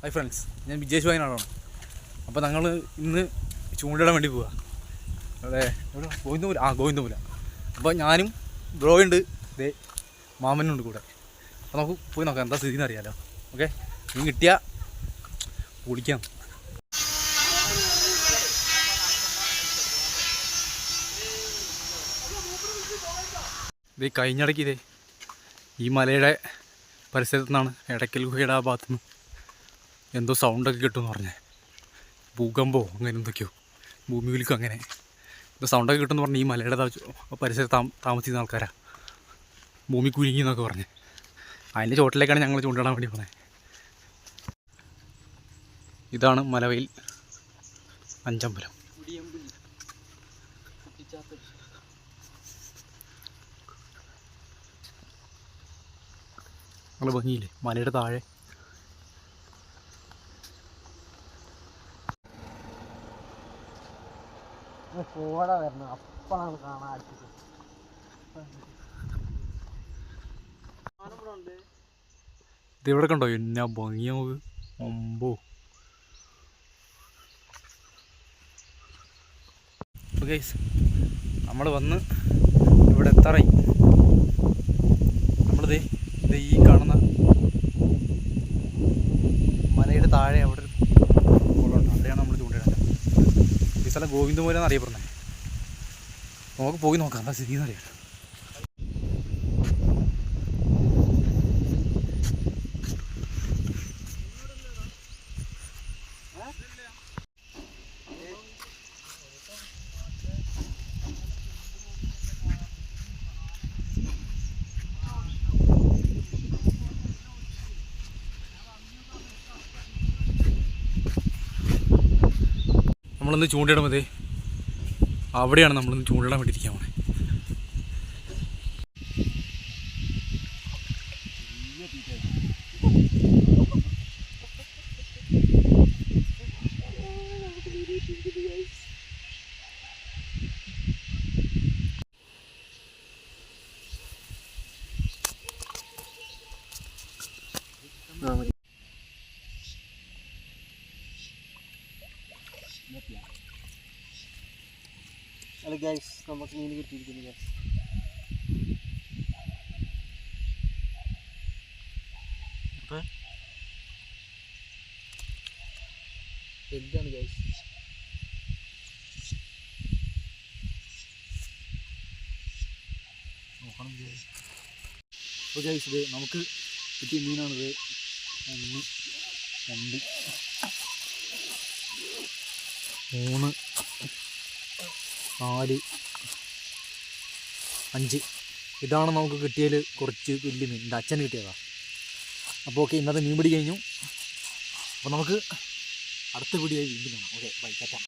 Hi friends ഞാൻ വിജേഷ് വയനാടാണ് അപ്പോൾ ഞങ്ങൾ ഇന്ന് ചൂണ്ടിടാൻ വേണ്ടി പോവുക അവിടെ എവിടെ? ഗോവിന്ദപുര. ആ ഗോവിന്ദപുര. അപ്പോൾ ഞാനും ബ്രോ ഉണ്ട്. ഇതേ മാമനും ഉണ്ട് കൂടെ. അപ്പോൾ നമുക്ക് പോയി നോക്കാം. എന്താ സ്ഥിതി അറിയാലോ. ഓക്കെ? നീ കിട്ടിയാൽ പൊളിക്കാം ഇത് കഴിഞ്ഞിടയ്ക്ക് ഇതേ ഈ മലയുടെ പരിസരത്തു നിന്നാണ് ഇടയ്ക്കൽ ഗുഹയുടെ ആ ഭാഗത്തു നിന്ന് എന്തോ സൗണ്ടൊക്കെ കിട്ടുമെന്ന് പറഞ്ഞേ. ഭൂകമ്പോ അങ്ങനെ എന്തൊക്കെയോ. ഭൂമി വിളിക്കും അങ്ങനെ. എന്തോ സൗണ്ടൊക്കെ കിട്ടുമെന്ന് പറഞ്ഞ് ഈ മലയുടെ താ- പരിസരത്ത് താമ താമസിക്കുന്ന ആൾക്കാരാ. ഭൂമി കുരുങ്ങി എന്നൊക്കെ പറഞ്ഞ്. അതിന്റെ ചോട്ടിലേക്കാണ് ഞങ്ങൾ ചൂണ്ടിടാൻ വേണ്ടി പോണേ. ഇതാണ് മലവയിൽ അഞ്ചമ്പലം. നല്ല ഭംഗിയില്ലേ? മലയുടെ താഴെ. കോട വരണം. അപ്പോഴാണ് കാണാൻ അടുത്തത് ഇവിടെ കണ്ടോ? എന്നാ ഭംഗിയാ നമുക്ക് ഒമ്പോ ഗൈസ് നമ്മൾ വന്ന് ഇവിടെ എത്താറായി. നമ്മളിത് ഇത് ഈ കാണുന്ന മലയുടെ താഴെ അവിടെ ഒരു കുളമുണ്ട് അവിടെയാണ് നമ്മൾ ചൂണ്ടിടുന്നത് ഈ സ്ഥലം ഗോവിന്ദമൂലം എന്നറിയപ്പെടുന്നത് നമുക്ക് പോയി നോക്കാം എന്താ സ്ഥിതി എന്നറിയാം. നമ്മളിന്ന് ചൂണ്ടിടുമ്പോൾ ദേ അവിടെയാണ് നമ്മളിന്ന് ചൂണ്ടിടാൻ പോണേ. ആ പോണേ അല്ല ഗൈസ് നമുക്ക് മീൻ കിട്ടിയിരിക്കുന്നു ഗൈസ് എന്താണ് ഗൈസ് നോക്കണം അപ്പോൾ ഗൈസ് ഇത് നമുക്ക് കിട്ടിയ മീനാണിത്. ഒന്ന് രണ്ട്. മൂന്ന്. നാല് അഞ്ച്. ഇതാണ് നമുക്ക് കിട്ടിയതിൽ കുറച്ച് വലിയ മീൻ. എന്റെ അച്ഛന് കിട്ടിയതാണ് അപ്പോൾ ഓക്കെ ഇന്നത്തെ മീൻ പിടി കഴിഞ്ഞു. അപ്പോൾ നമുക്ക് അടുത്ത വീഡിയോ വീണ്ടും കാണാം. Okay bye